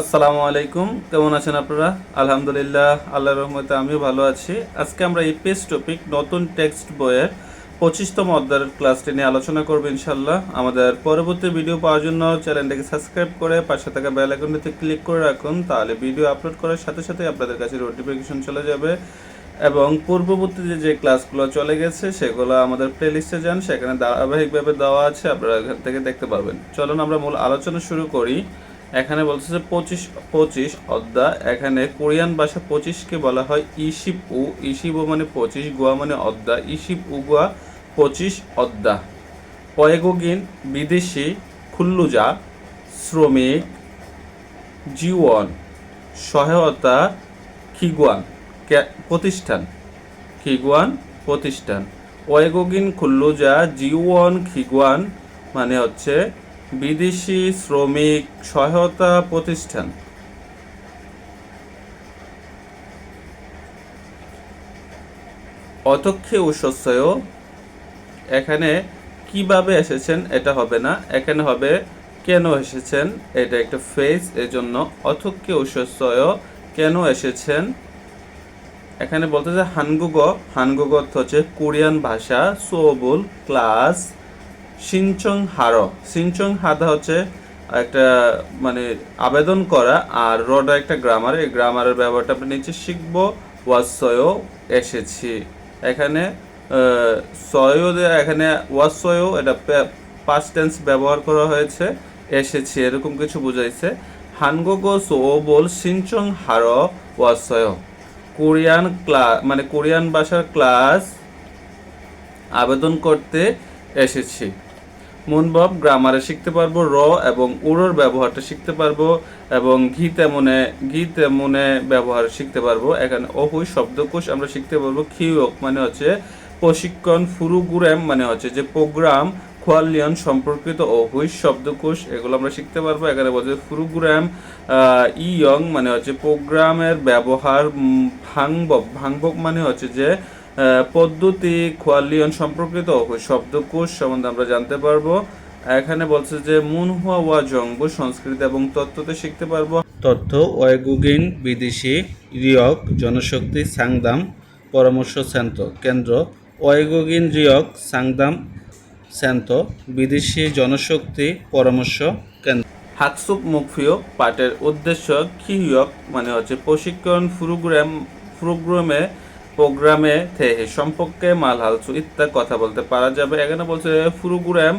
আসসালামু আলাইকুম। কেমন আছেন আপনারা? আলহামদুলিল্লাহ, আল্লাহর রহমতে আমিও ভালো আছি। আজকে আমরা পেজ টপিক নতুন টেক্সট বইয়ের পঁচিশতম অধ্যায়ের ক্লাসটি নিয়ে আলোচনা করব ইনশাল্লাহ আমাদের পরবর্তী ভিডিও পাওয়ার জন্য চ্যানেলটাকে সাবস্ক্রাইব করে পাশে থাকা বেল আইকনটিতে ক্লিক করে রাখুন, তাহলে ভিডিও আপলোড করার সাথে সাথে আপনাদের কাছে নোটিফিকেশন চলে যাবে। এবং পূর্ববর্তী যে যে ক্লাসগুলো চলে গেছে, সেগুলো আমাদের প্লেলিস্টে যান, সেখানে ধারাবাহিকভাবে দেওয়া আছে, আপনারা এখান থেকে দেখতে পারবেন। চলুন আমরা মূল আলোচনা শুরু করি। এখানে যে পঁচিশ পঁচিশ অদ্দা, এখানে কোরিয়ান ভাষা পঁচিশকে বলা হয় ইশিপ উ ইশিপ মানে পঁচিশ, গোয়া মানে অদ্দা ইশিপ উ গোয়া পঁচিশ অদ্দা। পয়েগোগিন, বিদেশি, খুল্লুজা, শ্রমিক জীবন সহায়তা, খিগুয়ান প্রতিষ্ঠান খিগুয়ান প্রতিষ্ঠান। ওয়েগোগিন খুল্লুজা, জিওয়ান, খিগুয়ান মানে হচ্ছে বিদেশি শ্রমিক সহায়তা প্রতিষ্ঠান। অতক্ষে উৎসয় এখানে কীভাবে এসেছেন এটা হবে না, এখানে হবে কেন এসেছেন, এটা একটা ফেজ এজন্য অথক্ষে উৎসয় কেন এসেছেন? এখানে বলতে যে হানগুগ হানগুগ হচ্ছে কোরিয়ান ভাষা, সোবুল, ক্লাস সিনচং হারো। সিনচং হাদা হচ্ছে একটা মানে আবেদন করা আর রডা একটা গ্রামার এই গ্রামারের ব্যবহারটা আমরা নিচে শিখব। ওয়াসয় এসেছি। এখানে সয় এখানে ওয়াসয় এটা পাস্ট টেন্স ব্যবহার করা হয়েছে, এসেছি, এরকম কিছু বুঝাইছে। হানগোগো সো বল, সিনচং হারো ওয়াসয় কোরিয়ান ক্লাস মানে কোরিয়ান ভাষার ক্লাস আবেদন করতে এসেছি। মনবব গ্রামারে শিখতে পারব র এবং উড়োর ব্যবহারটা শিখতে পারব এবং ঘি তেমনে ঘি তেমনে ব্যবহার শিখতে পারব। এখানে অহুই শব্দকোষ আমরা শিখতে পারব। খিওক মানে হচ্ছে প্রশিক্ষণ ফুরুগুরেম মানে হচ্ছে যে প্রোগ্রাম খোয়ালিয়ন সম্পর্কিত অহুই শব্দকোষ এগুলো আমরা শিখতে পারব। এখানে বলছে ফুরুগুরাম ইয়ং মানে হচ্ছে প্রোগ্রামের ব্যবহার উম, ভাঙবক ভাঙবক মানে হচ্ছে যে পদ্ধতি খোয়ালিয়ন সম্পর্কিত শব্দকোষ সম্বন্ধে আমরা জানতে পারব। এখানে বলছে যে মুনহুয়া ওয়া জঙ্গ সংস্কৃত এবং তত্ত্বতে শিখতে পারব। তথ্য ওয়েগুগিন বিদেশি রিয়ক জনশক্তি সাংদাম পরামর্শ সেন্ট কেন্দ্র ওয়েগুগিন রিয়ক সাংদাম সেন্ট বিদেশি জনশক্তি পরামর্শ কেন্দ্র। হাকসুপ মুখফিও পাঠের উদ্দেশ্য খিয়ক মানে হচ্ছে প্রশিক্ষণ প্রোগ্রাম প্রোগ্রামে প্রোগ্রামে থেকে সম্পর্কে মাল মালহালসু ইত্যাদি কথা বলতে পারা যাবে। এখানে বলছে প্রোগ্রাম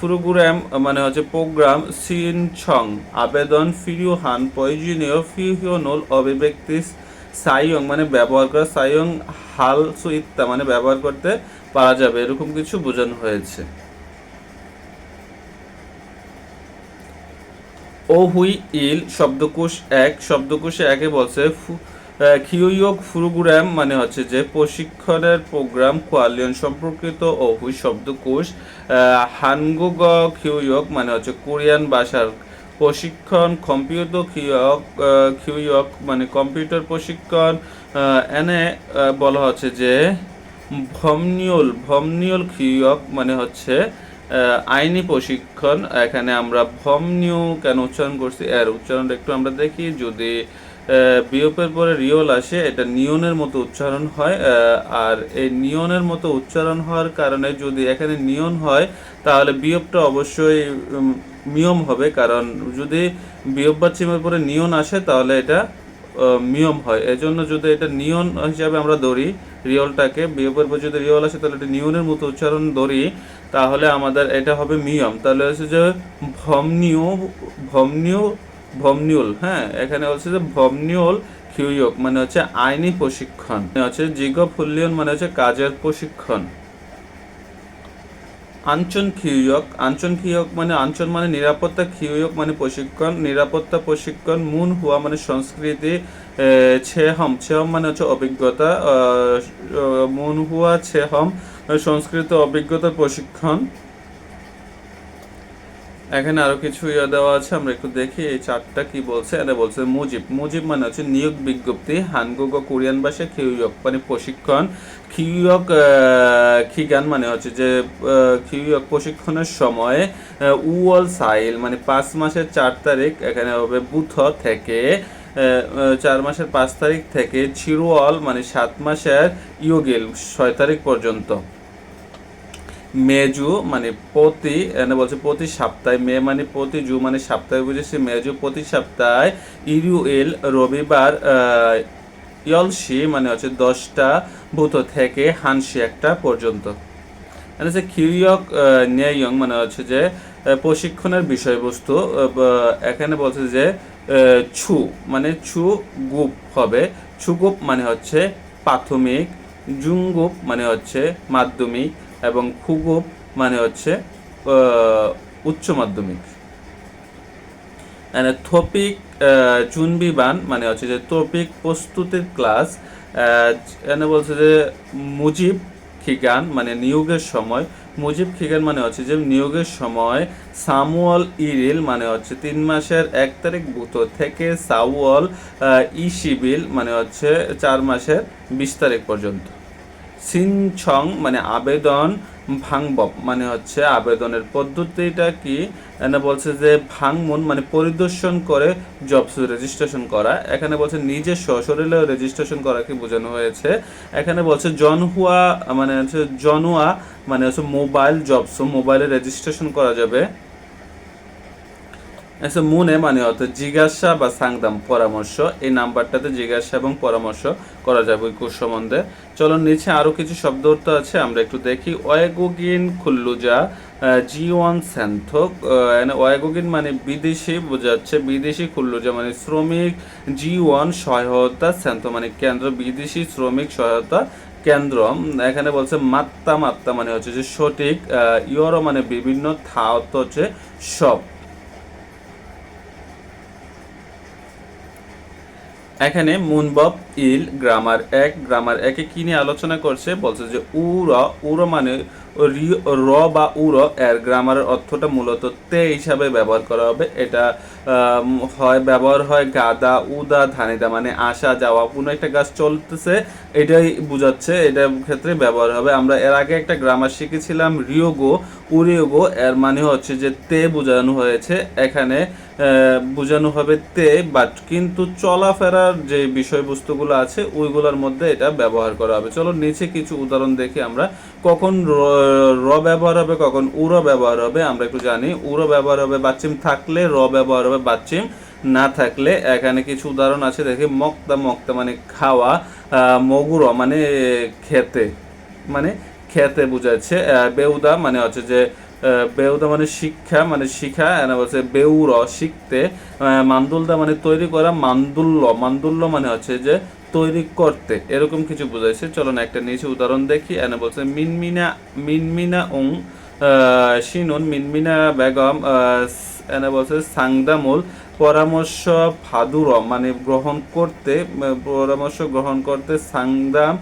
প্রোগ্রাম মানে হচ্ছে প্রোগ্রাম, সিন ছং, আবেদন, ফিরিও হান, প্রয়োজনীয় ফিহিওনল অভিব্যক্তি, সাইয়ং মানে ব্যবহার করা, সাইয়ং, হাল, সুইত্তা মানে ব্যবহার করতে পারা যাবে। এরকম কিছু বোঝানো হয়েছে। ও হুই ইল শব্দকোষ এক, শব্দকোষে একে বলছে খিউইয়ক প্রোগ্রাম মানে হচ্ছে যে প্রশিক্ষণের প্রোগ্রাম, কোয়ালিয়ন সম্পর্কিত হুই শব্দকোষ হানগুগ খিউইয়ক মানে হচ্ছে কোরিয়ান ভাষার প্রশিক্ষণ, কম্পিউটার খিয়ক খিউইয়ক মানে কম্পিউটার প্রশিক্ষণ এনে বলা হচ্ছে যে ভমনিউল ভমনিউল খিয়ক মানে হচ্ছে আইনি প্রশিক্ষণ। এখানে আমরা ভমনিউ কেন উচ্চারণ করছি? এর উচ্চারণটা একটু আমরা দেখি, যদি বিয়োপের পরে রিওল আসে এটা নিয়নের মতো উচ্চারণ হয় আর এই নিয়নের মতো উচ্চারণ হওয়ার কারণে যদি এখানে নিয়ন হয় তাহলে বিয়োগটা অবশ্যই উম, নিয়ম হবে কারণ যদি বিয়োগ বা চিমের পরে নিয়ন আসে তাহলে এটা নিয়ম হয়। এজন্য যদি এটা নিয়ন হিসাবে আমরা ধরি রিয়লটাকে বিয়োগের পর যদি রিয়ল আসে তাহলে এটা নিয়নের মতো উচ্চারণ ধরি তাহলে আমাদের এটা হবে মিয়ম। তাহলে হচ্ছে যে ভমনিউ ভমনিউ ভমনিউল হ্যাঁ এখানে হচ্ছে যে ভমনিউল খিউয়ক মানে হচ্ছে আইনি প্রশিক্ষণ মানে হচ্ছে জিগ ফুল্লিয়ন মানে হচ্ছে কাজের প্রশিক্ষণ। আঞ্চন খিউয়ক আঞ্চন খিউয়ক মানে আঞ্চন মানে নিরাপত্তা খিউয়ক মানে প্রশিক্ষণ, নিরাপত্তা প্রশিক্ষণ, মুন হুয়া মানে সংস্কৃতি ছেহম ছেহম মানে হচ্ছে অভিজ্ঞতা মুন হুয়া, ছেহম, সংস্কৃত, অভিজ্ঞতা, প্রশিক্ষণ। এখানে আরও কিছু ইয়ে দেওয়া আছে আমরা একটু দেখি এই চারটা কি বলছে। এটা বলছে মুজিব মুজিব মানে হচ্ছে নিয়োগ বিজ্ঞপ্তি হানগুগ কোরিয়ান ভাষায় খিউয়ক মানে প্রশিক্ষণ। খিউয়ক খিগান মানে হচ্ছে যে আহ, খিউয়ক প্রশিক্ষণের সময় উওল সাইল মানে পাঁচ মাসের চার তারিখ এখানে হবে বুথ থেকে চার মাসের পাঁচ তারিখ থেকে চিরুয়াল মানে সাত মাসের ইয়োগিল ছয় তারিখ পর্যন্ত। মেজু মানে প্রতি বলছে প্রতি সপ্তাহে, মে মানে প্রতি জু মানে সপ্তাহে, বুঝেছি? মেজু প্রতি সপ্তাহে ইরুইল রবিবার ইয়লসি মানে হচ্ছে দশটা ভূত থেকে হানসি একটা পর্যন্ত। এখানে হচ্ছে কিউয়ক নিয়ং মানে হচ্ছে যে প্রশিক্ষণের বিষয়বস্তু এখানে বলছে যে ছু মানে ছু গুপ হবে। ছুগুপ মানে হচ্ছে প্রাথমিক জুঙ্গুপ মানে হচ্ছে মাধ্যমিক এবং খুগুপ মানে হচ্ছে উচ্চ মাধ্যমিক। থপিক চুনবিবান মানে হচ্ছে যে টপিক প্রস্তুতির ক্লাস এনে বলছে যে মুজিব খিগান মানে নিয়োগের সময়। মুজিব খিগান মানে হচ্ছে যে নিয়োগের সময় সামুয়াল ইরিল মানে হচ্ছে তিন মাসের এক তারিখ বুথ থেকে সাউয়াল ইসিবিল মানে হচ্ছে চার মাসের বিশ তারিখ পর্যন্ত। সিনছং মানে আবেদন ভাঙবব মানে হচ্ছে আবেদনের পদ্ধতিটা কি? এখানে বলছে যে ভাঙমুন মানে পরিদর্শন করে জবস রেজিস্ট্রেশন করা। এখানে বলছে নিজে সশরীরে রেজিস্ট্রেশন করা কি বোঝানো হয়েছে? এখানে বলছে জনহুয়া মানে হচ্ছে জনুয়া মানে হচ্ছে মোবাইল জবস মোবাইলে রেজিস্ট্রেশন করা যাবে। আচ্ছা মনে মানে হচ্ছে জিজ্ঞাসা বা সাংদাম, পরামর্শ। এই নাম্বারটাতে জিজ্ঞাসা এবং পরামর্শ করা যাবে ওই সম্বন্ধে। চলো নিচে আরও কিছু শব্দ অর্থ আছে, আমরা একটু দেখি। ওয়েগুগিন খুল্লুজা জি ওয়ান স্যান্থক ওয়েগুগিন মানে বিদেশি বোঝাচ্ছে বিদেশি খুল্লুজা মানে শ্রমিক জি ওয়ান সহায়তা স্যান্থ মানে কেন্দ্র, বিদেশি শ্রমিক সহায়তা কেন্দ্র। এখানে বলছে মাত্তা মাত্তা মানে হচ্ছে যে সঠিক ইয়রো মানে বিভিন্ন, থা অর্থ হচ্ছে সব। এখানে মুনবব ইল গ্রামার এক, গ্রামার একে কি নিয়ে আলোচনা করছে? বলছে যে উর উর মানে রি- বা উর এর গ্রামারের অর্থটা মূলত তে হিসাবে ব্যবহার করা হবে। এটা হয়, ব্যবহার হয় গাদা, উদা, ধানিদা মানে আসা, যাওয়া। কোনো একটা গাছ চলতেছে, এটাই বোঝাচ্ছে এটার ক্ষেত্রে ব্যবহার হবে। আমরা এর আগে একটা গ্রামার শিখেছিলাম রিয়োগো উরিয়োগো এর মানে হচ্ছে যে তে বোঝানো হয়েছে। এখানে বোঝানো হবে তে, বাট কিন্তু চলাফেরার যে বিষয়বস্তুগুলো আছে, ওইগুলোর মধ্যে এটা ব্যবহার করা হবে। চলো নিচে কিছু উদাহরণ দেখি আমরা। কখন র- ব্যবহার হবে, কখন উর ব্যবহার হবে, আমরা একটু জানি। উর ব্যবহার হবে, বাচ্চিম থাকলে র ব্যবহার হবে, বাচ্চিম না থাকলে। এখানে কিছু উদাহরণ আছে, দেখি। মক্তা মক্তা মানে খাওয়া মগুর মানে খেতে। মানে খেতে বোঝাচ্ছে। বেউদা মানে হচ্ছে যে বেউদা মানে শিক্ষা মানে শিখা বলছে বেউর, শিখতে। মান্দুলদা মানে তৈরি করা মান্দুল্য। মান্দুল্য মানে হচ্ছে যে তৈরি করতে। এরকম কিছু বোঝাইছে। চলো না, একটা নিচে উদাহরণ দেখি। এনে বলছে মিনমিনা মিনমিনা উং শিনুন, মিনমিনা বেগম এনে বলছে সাংদামুল। পরামর্শ ফাদুর মানে গ্রহণ করতে পরামর্শ গ্রহণ করতে সাংদাম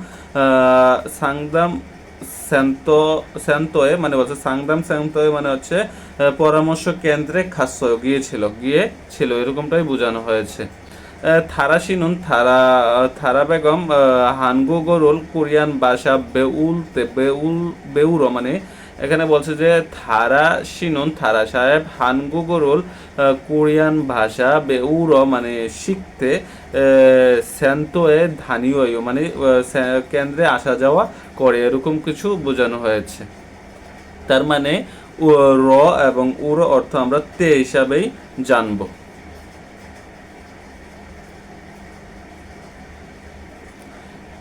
সাংদাম স্যান্ত, স্যান্তয়ে মানে বলছে সাংগ্রাম স্যান্তয়ে মানে হচ্ছে পরামর্শ কেন্দ্রে খাস্য গিয়েছিল, গিয়ে ছিল, এরকমটাই বোঝানো হয়েছে। থারা সিনুন থারা থারা বেগম হানগো গরুল কোরিয়ান ভাষা বেউলতে, বেউল, বেউর মানে এখানে বলছে যে থারা শিনুন, থারা সাহেব, হানগো গরুল কোরিয়ান ভাষা, বেউর মানে শিখতে স্যান্তোয়ে ধানীয় মানে কেন্দ্রে আসা যাওয়া করে, এরকম কিছু বোঝানো হয়েছে। তার মানে র এবং উর অর্থ আমরা তে হিসাবেই জানব।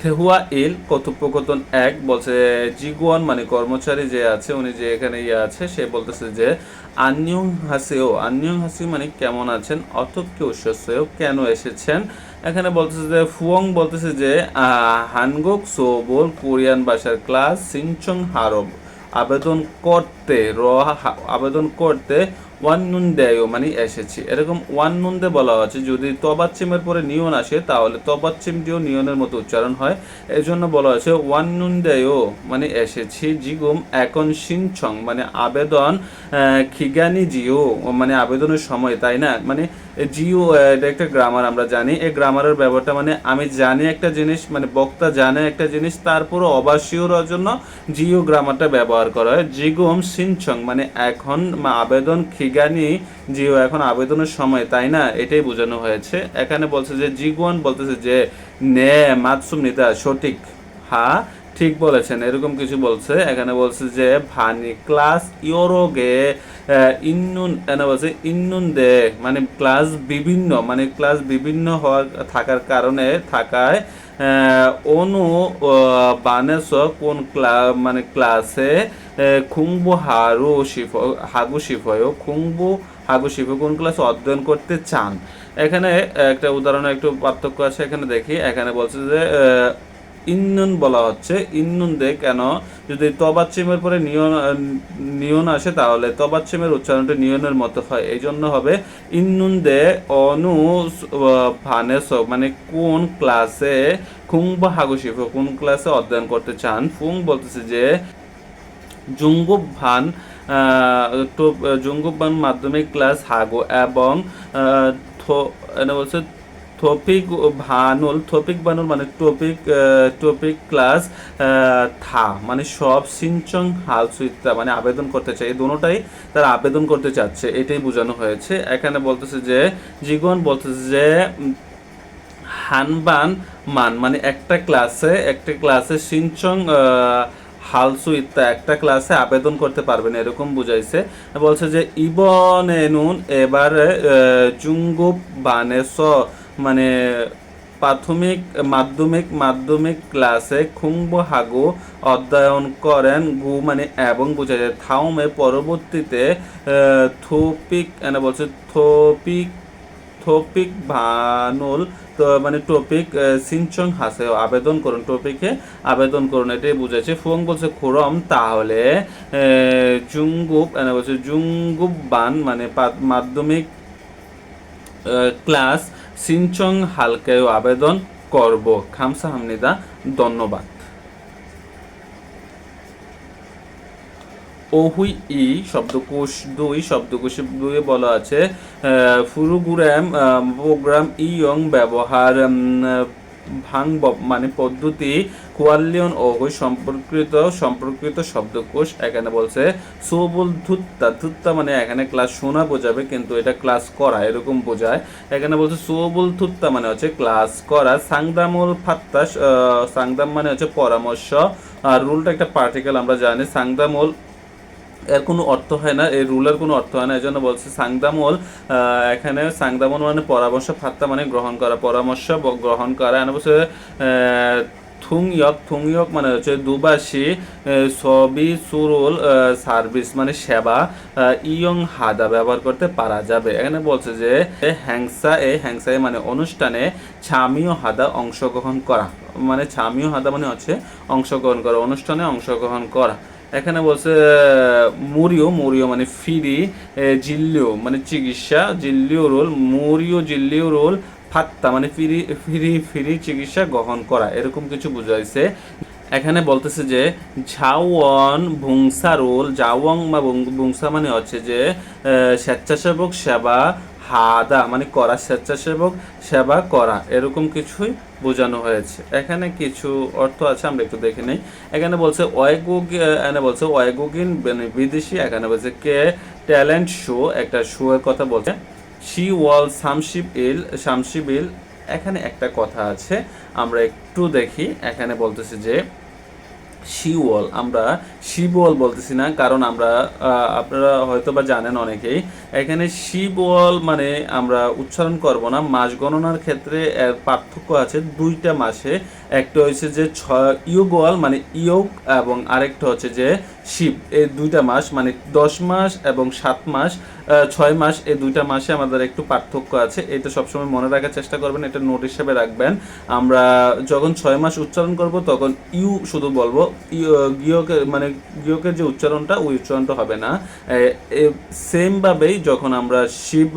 থেহুয়া ইল কথোপকথন এক বলছে, জিগুয়ান মানে কর্মচারী যে আছে, উনি যে এখানে ইয়ে আছে, সে বলতেছে যে, আন্যং হাসেও, আন্যং হাসি মানে কেমন আছেন? অতক্য উৎসেও কেন এসেছেন? এখানে বলতেছে যে, ফুয়ং বলতেছে যে হানগক সোবল কোরিয়ান ভাষার ক্লাস সিনচং হারব। আবেদন করতে র আবেদন করতে ওয়ান নুন দেয় মানে এসেছি। এরকম ওয়ান নুন দে বলা হচ্ছে, যদি তবাচ্চিমের পরে নিয়ন আসে, তাহলে তবাচ্চিমটিও নিয়নের মতো উচ্চারণ হয়। এই জন্য বলা হয়েছে, ওয়ান নুন দেয় মানে এসেছি, জিগুম এখন সিনছং মানে আবেদন খিগানি জিও মানে আবেদনের সময়, তাই না? মানে জিও এটা একটা গ্রামার আমরা জানি। এই গ্রামারের ব্যাপারটা মানে আমি জানি একটা জিনিস মানে বক্তা জানে একটা জিনিস তারপরে অবাসীয়র জন্য জিও গ্রামারটা ব্যবহার করা হয়। জিগোম সিনছং মানে এখন আবেদন খিগানি জিও এখন আবেদনের সময়, তাই না? এটাই বোঝানো হয়েছে। এখানে বলছে যে, জিগুয়ান বলতেছে যে, নে, মাতসুম নিতা সঠিক। হা, ঠিক বলেছেন। এরকম কিছু বলছে। এখানে বলছে যে, ভানি ক্লাস ইয়োরোগে ইন্নুন, এনে বলছে, ইন্নুন দে। মানে ক্লাস বিভিন্ন মানে ক্লাস বিভিন্ন হওয়ার, থাকার কারণে, থাকায় অনু বানেস কোন ক্লা মানে ক্লাসে খুংবু হারু শিফ, হাগু শিফয় খুংবু হাগু শিফ কোন ক্লাসে অধ্যয়ন করতে চান? এখানে একটা উদাহরণ একটু পার্থক্য আছে, এখানে দেখি। এখানে বলছে যে ইন্নুন বলা হচ্ছে। ইন্নুন দে কেন? যদি তবাচ্চিমের পরে নিয়ন নিয়ন আসে, তাহলে তবাচ্চিমের উচ্চারণটা নিয়নের মতো হয়। এই জন্য হবে ইন্নুন দে অনু ভানেস মানে কোন ক্লাসে খুং বা হাগুশিফ কোন ক্লাসে অধ্যয়ন করতে চান? ফুং বলতেছে যে জুঙ্গুব ভান জুঙ্গুব ভান মাধ্যমিক ক্লাস হাগো এবং বলছে থপিক ভানুল থপিক বানুল মানে টপিক টপিক ক্লাস থা মানে সব সিনচং হাল সুইতা মানে আবেদন করতে চাই এই দুটোটাই তারা আবেদন করতে চাচ্ছে, এটাই বোঝানো হয়েছে। এখানে বলতেছে যে, জীবন বলতেছে যে হানবান মান মানে একটা ক্লাসে একটা ক্লাসে সিনচং হালসু ইত্যা একটা ক্লাসে আবেদন করতে পারবেন এরকম বুঝাইছে। বলছে যে, ইবন এনুন এবারে চুঙ্গুপ বানেস মানে প্রাথমিক, মাধ্যমিক মাধ্যমিক ক্লাসে খুংব হাগু অধ্যয়ন করেন গু মানে এবং বোঝা যায়। থাউমে পরবর্তীতে থোপিক, এনে বলছে থোপিক থোপিক ভানুল, তো মানে টপিক সিনচং হাসে আবেদন করুন। টপিকে আবেদন করুন, এটাই বুঝাচ্ছে। ফুং বলছে, খুরম, তাহলে জুঙ্গুপ মানে বলছে জুঙ্গুপ বান মানে মাধ্যমিক ক্লাস সিনচং হালকায় আবেদন করব। খামসা হামনিদা, ধন্যবাদ। ওহুই ই শব্দকোষ দুই শব্দকোষ দুই বলা আছে ফুরুগুরাম প্রোগ্রাম ইয়ং ব্যবহার ভাং মানে পদ্ধতি কোয়ালিয়ন ওহুই সম্পর্কিত সম্পর্কিত শব্দকোষ। এখানে বলছে, সোবল ধুত্তা ধুত্তা মানে এখানে ক্লাস শোনা বোঝাবে, কিন্তু এটা ক্লাস করা, এরকম বোঝায়। এখানে বলছে, সোবল থুত্তা মানে হচ্ছে ক্লাস করা। সাংদামুল ফাত্তা সাংদাম মানে হচ্ছে পরামর্শ। আর রুলটা একটা পার্টিকেল আমরা জানি, সাংদামুল এর কোনো অর্থ হয় না, এই রুলের কোনো অর্থ হয় না এই জন্য বলছে সাংদামল এখানে সাংদামল মানে পরামর্শ ফাত্তা মানে গ্রহণ করা, পরামর্শ গ্রহণ করা। এখানে বলছে থুংয়ক থুংয়ক মানে হচ্ছে দুবাসী সবই সুরুল সার্ভিস মানে সেবা ইয়ং হাদা ব্যবহার করতে পারা যাবে। এখানে বলছে যে হ্যাংসা, এ হ্যাংসা এ মানে অনুষ্ঠানে ছামিও হাদা অংশগ্রহণ করা। মানে ছামিও হাদা মানে হচ্ছে অংশগ্রহণ করা, অনুষ্ঠানে অংশগ্রহণ করা। এখানে বলছে, মুরিও মুরিও মানে ফিরি জিল্লিও মানে চিকিৎসা, জিল্লিও রোল, মুরিও, জিল্লিও রোল, ফাত্তা মানে ফিরি ফিরি ফিরি চিকিৎসা গ্রহণ করা, এরকম কিছু বুঝাইছে। এখানে বলতেছে যে, ঝাওয়ন ভুংসা রোল জাওয়ং বা ভুংসা মানে হচ্ছে যে স্বেচ্ছাসেবক সেবা হাদা মানে করা, স্বেচ্ছাসেবক সেবা করা, এরকম কিছুই বোঝানো হয়েছে। এখানে কিছু অর্থ আছে, আমরা একটু দেখে নেই। এখানে বলছে ওয়েগুগ এখানে বলছে ওয়েগুগিন মানে বিদেশি, এখানে বলছে, কে, ট্যালেন্ট শো, একটা শো এর কথা বলছে। শি ওয়াল সামশিপ ইল শামশিপ ইল। এখানে একটা কথা আছে, আমরা একটু দেখি। এখানে বলতেছে যে শিওল, আমরা শিবল বলতেছি না, কারণ আমরা আপনারা হয়তো বা জানেন অনেকেই, এখানে শিবল মানে আমরা উচ্চারণ করব না, মাস গণনার ক্ষেত্রে এর পার্থক্য আছে দুইটা মাসে একটা হচ্ছে যে ইয়োগল মানে ইয়োগ এবং আরেকটা হচ্ছে যে শিব। এই দুইটা মাস মানে দশ মাস এবং সাত মাস ছয় মাস এই দুইটা মাসে আমাদের একটু পার্থক্য আছে। এটা সবসময় মনে রাখার চেষ্টা করবেন, এটা নোট হিসেবে রাখবেন। আমরা যখন ছয় মাস উচ্চারণ করব তখন ইউ শুধু বলব গিয়কের মানে গিয়কের যে উচ্চারণটা, ওই উচ্চারণটা হবে না। সেম ভাবেই যখন আমরা শিব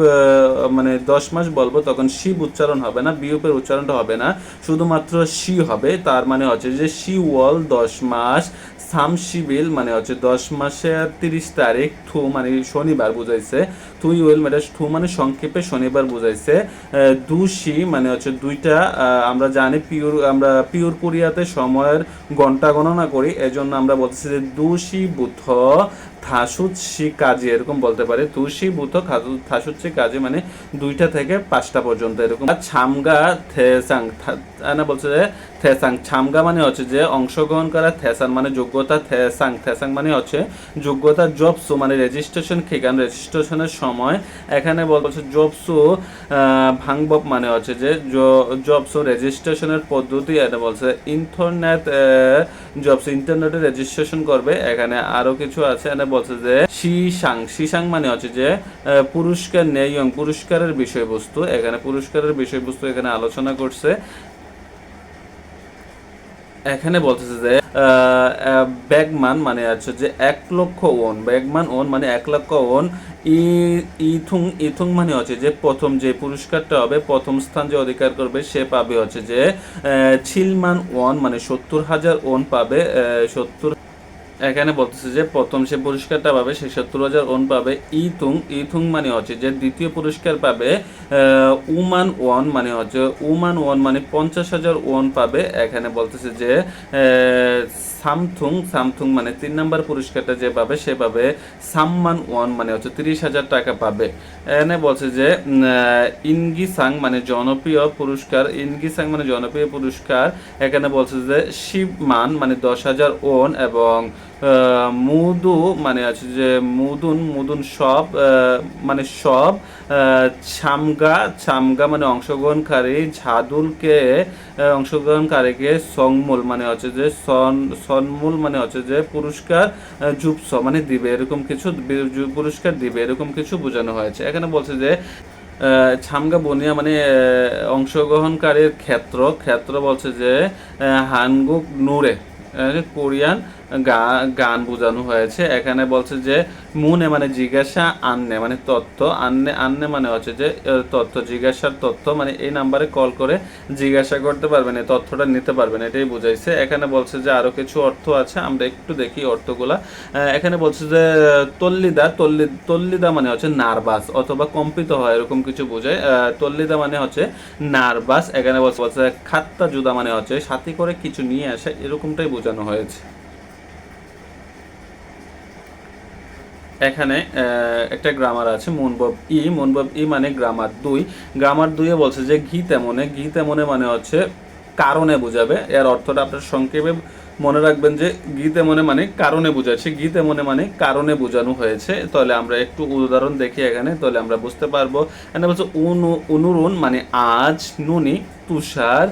মানে দশ মাস বলব তখন শিব উচ্চারণ হবে না বিয়পের উচ্চারণটা হবে না। শুধুমাত্র শি হবে, তার মানে হচ্ছে যে শিওল দশ মাস সাম শিবিল মানে হচ্ছে দশ মাসে তিরিশ তারিখ, থু মানে শনিবার বুঝাইছে। তুই উইল মানে থু মানে সংক্ষেপে শনিবার বুঝাইছে। দুশি মানে হচ্ছে দুইটা আমরা জানি পিওর, আমরা পিওর কোরিয়াতে সময়ের ঘণ্টা গণনা করি, এজন্য আমরা বলতেছি যে দুশি বুথ থাসুৎসি কাজে, এরকম বলতে পারে। তুষি বুথ থাসুৎসি কাজে মানে দুইটা থেকে পাঁচটা পর্যন্ত, এরকম। ছামগা থেসাং না বলছে যে থেসাং, ছামগা মানে হচ্ছে যে অংশগ্রহণ করা, থেসাং মানে যোগ্যতা, থেসাং থেসাং মানে হচ্ছে যোগ্যতা জবসু মানে রেজিস্ট্রেশন ঠিকান রেজিস্ট্রেশনের সময়। এখানে বলছে জবসু ভাঙবপ মানে হচ্ছে যে জবসু রেজিস্ট্রেশনের পদ্ধতি, এটা বলছে ইন্টারনেট জবস ইন্টারনেটে রেজিস্ট্রেশন করবে। এখানে আরও কিছু আছে এখানে বলছে যে শিসাং শিশাং মানে হচ্ছে যে পুরস্কার নেয়ং পুরস্কারের বিষয়বস্তু। এখানে পুরস্কারের বিষয়বস্তু এখানে আলোচনা করছে। এখানে বলতেছে যে ব্যাগমান মানে আছে যে এক লক্ষ ওন, ব্যাগমান ওন মানে এক লক্ষ ওন ইথুং ইথুং মানে হচ্ছে যে প্রথম যে পুরস্কারটা হবে, প্রথম স্থান যে অধিকার করবে, সে পাবে হচ্ছে যে ছিলমান ওয়ান মানে সত্তর হাজার ওন পাবে সত্তর এখানে বলতেছে যে প্রথম সে পুরস্কারটা পাবে সে সত্তর হাজার ওন পাবে ইথুং ইথুং মানে হচ্ছে যে দ্বিতীয় পুরস্কার পাবে উমান ওয়ান মানে হচ্ছে উমান ওয়ান মানে পঞ্চাশ হাজার ওয়ান পাবে। এখানে বলতেছে যে সামথুং সামথুং মানে তিন নাম্বার পুরস্কারটা যে পাবে সে পাবে সাম্মান ওয়ান মানে হচ্ছে তিরিশ হাজার টাকা পাবে। এখানে বলছে যে উম, আহ, ইনগিসাং মানে জনপ্রিয় পুরস্কার ইনগিসাং মানে জনপ্রিয় পুরস্কার। এখানে বলছে যে শিবমান মানে দশ হাজার ওন এবং মুদু মানে আছে যে মুদুন মুদুন সব মানে সব ছামগা ছামগা মানে অংশগ্রহণকারী, ঝাদুলকে অংশগ্রহণকারীকে সংমূল মানে হচ্ছে যে সন, সন্মূল মানে হচ্ছে যে পুরস্কার জুপস মানে দিবে, এরকম কিছু পুরস্কার দিবে, এরকম কিছু বোঝানো হয়েছে। এখানে বলছে যে ছামগা বনিয়া মানে অংশগ্রহণকারীর ক্ষেত্র ক্ষেত্র বলছে যে হানগুক নূরে কোরিয়ান গান বোঝানো হয়েছে। এখানে বলছে যে, মুনে মানে জিজ্ঞাসা, আন্নে মানে তথ্য আন্নে আন্নে মানে হচ্ছে যে তথ্য জিজ্ঞাসার তথ্য মানে এই নাম্বারে কল করে জিজ্ঞাসা করতে পারবেন, এই তথ্যটা নিতে পারবেন, এটাই বুঝাইছে। এখানে বলছে যে, আরও কিছু অর্থ আছে, আমরা একটু দেখি অর্থগুলা। এখানে বলছে যে, তল্লিদা, তল্লি, তল্লিদা মানে হচ্ছে নার্ভাস অথবা কম্পিত হয়, এরকম কিছু বোঝায়। তল্লিদা মানে হচ্ছে নার্ভাস। এখানে বলছে বলছে খাত্তা জুদা মানে হচ্ছে, সাথে করে কিছু নিয়ে আসে, এরকমটাই বোঝানো হয়েছে। এখানে একটা গ্রামার আছে, মনবব ই মনবব ই মানে গ্রামার দুই। গ্রামার দুইয়ে বলছে যে ঘি তেমনে ঘি তেমনে মানে হচ্ছে কারণে বোঝাবে, এর অর্থটা আপনার সংক্ষেপে মনে রাখবেন যে গীতে মনে মানে কারণে বোঝাচ্ছে, গীতে মনে মানে কারণে বোঝানো হয়েছে। তাহলে আমরা একটু উদাহরণ দেখি এখানে, তাহলে আমরা বুঝতে পারব। এখানে বলছে অনু মানে আজ, নুনি, তুষার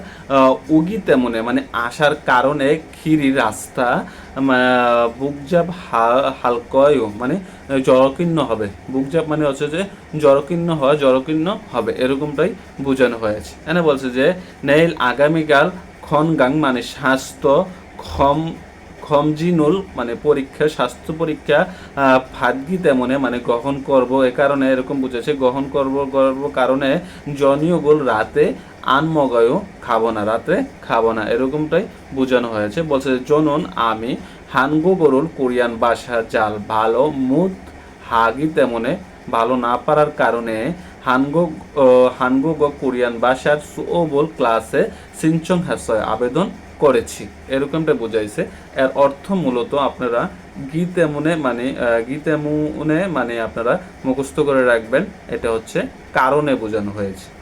উগি তেমনে মানে আসার কারণে খিরি রাস্তা বুকজাব হালকয় মানে জরকীর্ণ হবে। বুকজাব মানে হচ্ছে যে জরকীর্ণ হওয়া জরকীর্ণ হবে, এরকমটাই বোঝানো হয়েছে। এনে বলছে যে, নেইল আগামীকাল খনগাং মানে স্বাস্থ্য খম, খমজিনুল মানে পরীক্ষা, স্বাস্থ্য পরীক্ষা ফাদগি তেমনে মানে গ্রহণ করব, এ কারণে এরকম বুঝেছে, গ্রহণ করব করব কারণে জনীয় গোল রাতে আনমগায়ও খাব না, রাতে খাব না, এরকমটাই বোঝানো হয়েছে। বলছে, জনন, আমি হানগো গরুল কোরিয়ান বাসা জাল ভালো, মুদ হাগি তেমনে ভালো না পারার কারণে হানগো হানগো কোরিয়ান ভাষার সুওবল ক্লাসে সিনচং হাসয়। আবেদন করেছি। এরকমটা বোঝাইছে। এর অর্থ মূলত আপনারা গীত এমনে মানে গীত এমনে মানে আপনারা মুখস্থ করে রাখবেন। এটা হচ্ছে কারণে বোঝানো হয়েছে।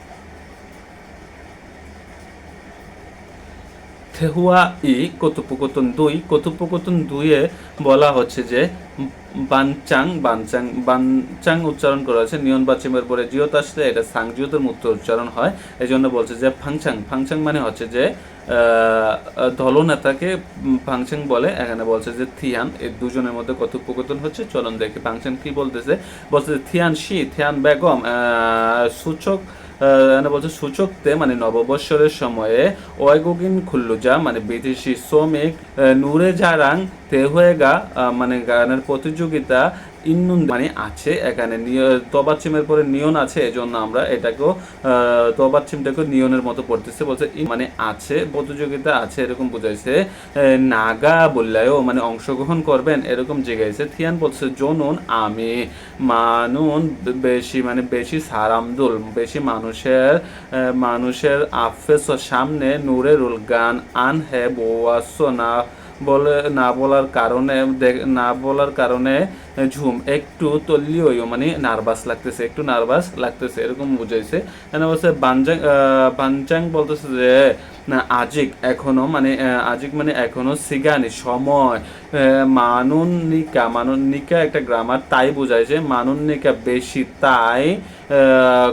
থেহুয়া ই কথোপকথন দুই কথোপকথন দুইয়ে বলা হচ্ছে যে বানচাং বানচাং বানচাং উচ্চারণ করা হয়েছে। নিয়ন বাচিমের পরে জিওত আসলে এটা সাংজিওতের মুক্ত উচ্চারণ হয়। এই জন্য বলছে যে ফাংচাং। ফাংচাং মানে হচ্ছে যে দলনেতাকে ফাংশন বলে। এখানে বলছে যে থিয়ান। এই দুজনের মধ্যে কথোপকথন হচ্ছে? চলন দেখে। ফাংশন কি বলতেছে? বলছে যে থিয়ান শি, থিয়ান বেগম সূচক বলছে সূচকতে মানে নববৎসরের সময়ে ওয়াইগোগিন খুল্লুজা মানে বিদেশি শ্রমিক নূরে জারাং তেহুয়েগা আহ, মানে গানের প্রতিযোগিতা ইন্নুন মানে আছে এখানে তবাচ্ছিমের পরে নিয়ন আছে এজন্য আমরা এটাকেও তবাচ্ছিমটাকে নিয়নের মতো পড়তেছে বলছে মানে আছে প্রতিযোগিতা আছে এরকম বুঝাইছে নাগা বললেও মানে অংশগ্রহণ করবেন এরকম জিগাইছে থিয়ান বলছে জনুন আমি মানুন বেশি মানে বেশি সারামদুল বেশি মানুষের মানুষের আফেস সামনে নূরেরুল গান আন হে বোয়াস না বলে না বলার কারণে না বলার কারণে ঝুম। একটু তল্লিও মানে নার্ভাস লাগতেছে একটু নার্ভাস লাগতেছে এরকম বুঝাইছে। এখানে বলছে বানজাং বানজাং বলতেছে যে না আজিক এখনও মানে আজিক মানে এখনও সিগানি সময়। আহ, মানুন্নিকা মানুন্নিকা একটা গ্রামার তাই বোঝাইছে মানুন্নিকা বেশি তাই আহ,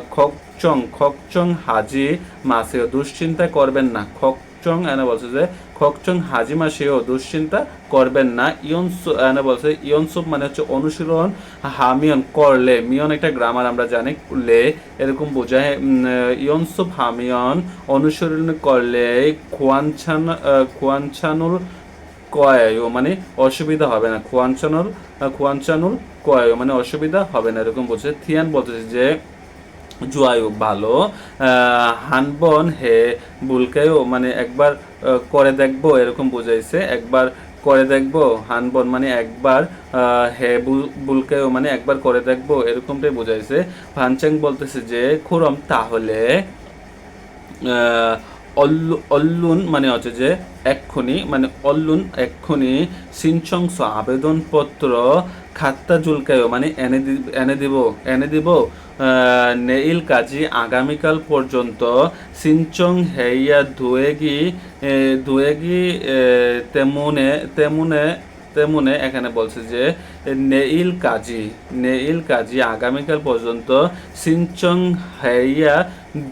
খকচং খকচং হাজি মাসেও দুশ্চিন্তা করবেন না। খকচং এনে বলছে যে, খকচং হাজি মাসেও দুশ্চিন্তা করবেন না। ইয়নসু এনে বলছে ইয়নসুপ মানে হচ্ছে অনুশীলন, হামিয়ন করলে। মিয়ন একটা গ্রামার আমরা জানি লে এরকম বোঝায় ইয়নসুপ হামিয়ন অনুসরণ করলে খোয়ানছান খোয়ানছানুর কয়ায়ু মানে অসুবিধা হবে না। খোয়ানছানুর খোয়ানছানুর কয়ায়ু মানে অসুবিধা হবে না। এরকম বলছে থিয়ান বলতেছে যে জুয়ায়ু ভালো হানবন হে বুলকেও মানে একবার করে দেখব, এরকম বুঝাইছে, একবার করে দেখব, হানবন মানে একবার হে বুলকেও মানে একবার করে দেখব, এরকমটাই বুঝাইছে। ভানচাং বলতেছে যে, খুরম তাহলে অল্লুন মানে হচ্ছে যে, এক্ষুনি মানে অল্লুন, এক্ষুনি সিনচংস আবেদনপত্র খাত্তা জুলকায়ও মানে এনে এনে দিব এনে দিব নেইল কাজী আগামীকাল পর্যন্ত সিনচং হেইয়া ধুয়েগি এ, তেমুনে তেমুনে তেমনে এখানে বলছে যে নেইল কাজী নেইল কাজী আগামীকাল পর্যন্ত সিনচং হেইয়া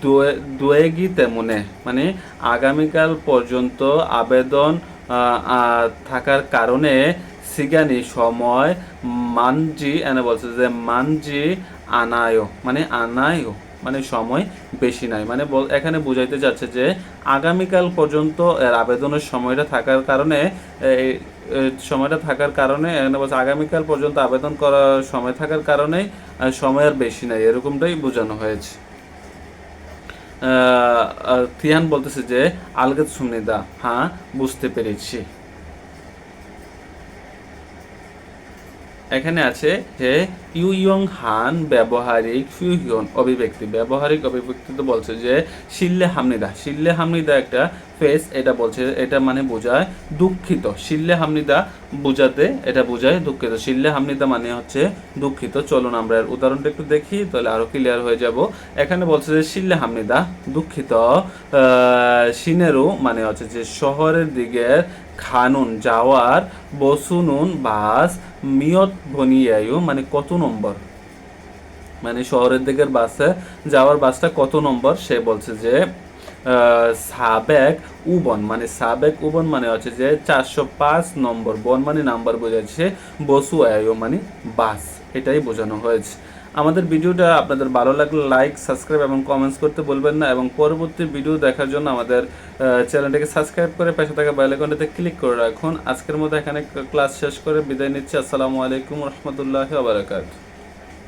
দুয়ে- দুয়েগি তেমনে মানে আগামীকাল পর্যন্ত আবেদন থাকার কারণে সিগানি সময় মানজি এনে বলছে যে মানজি আনায়ো মানে আনায়ো মানে সময় বেশি নাই। মানে এখানে বুঝাইতে যাচ্ছে যে আগামীকাল পর্যন্ত এর আবেদনের সময়টা থাকার কারণে সময়টা থাকার কারণে এখানে বলছে আগামীকাল পর্যন্ত আবেদন করার সময় থাকার কারণেই আহ, সময় আর বেশি নাই এরকমটাই বোঝানো হয়েছে। থিয়ান বলতেছে যে আলগত সুনিদা হ্যাঁ বুঝতে পেরেছি। এখানে আছে যে ইউইয়ং হান ব্যবহারিক ফিউহিয়ন অভিব্যক্তি। ব্যবহারিক অভিব্যক্তি তো বলছে যে শিল্লে হামনিদা শিল্লে হামনিদা একটা ফেস এটা বলছে, এটা মানে বোঝায় দুঃখিত। শিল্লে হামনিদা বোঝাতে, এটা বোঝায় দুঃখিত। শিল্লে হামনিদা মানে হচ্ছে দুঃখিত। চলুন আমরা এর উদাহরণটা একটু দেখি, তাহলে আরও ক্লিয়ার হয়ে যাব। এখানে বলছে যে শিল্লে হামনিদা দুঃখিত সিনেরু মানে হচ্ছে যে শহরের দিকে খানুন, যাওয়ার বসুনুন বাস মিয়ত ভনিয়ায়ু মানে কত নম্বর? মানে শহরের দিকের বাসে যাওয়ার বাসটা কত নম্বর? সে বলছে যে সাবেক উবন মানে সাবেক উবন মানে হচ্ছে যে চারশো পাঁচ নম্বর, বন মানে নাম্বার বোঝাচ্ছে বসু আয়ো মানে বাস। এটাই বোঝানো হয়েছে। আমাদের ভিডিওটা আপনাদের ভালো লাগলে লাইক সাবস্ক্রাইব এবং কমেন্টস করতে বলবেন না এবং পরবর্তী ভিডিও দেখার জন্য আমাদের চ্যানেলটাকে সাবস্ক্রাইব করে পাশে থাকা বেলাইকনটাতে ক্লিক করে রাখুন। আজকের মতো এখানে ক্লাস শেষ করে বিদায় নিচ্ছি। আসসালামু আলাইকুম রহমতুল্লাহ বারাকাতুহু।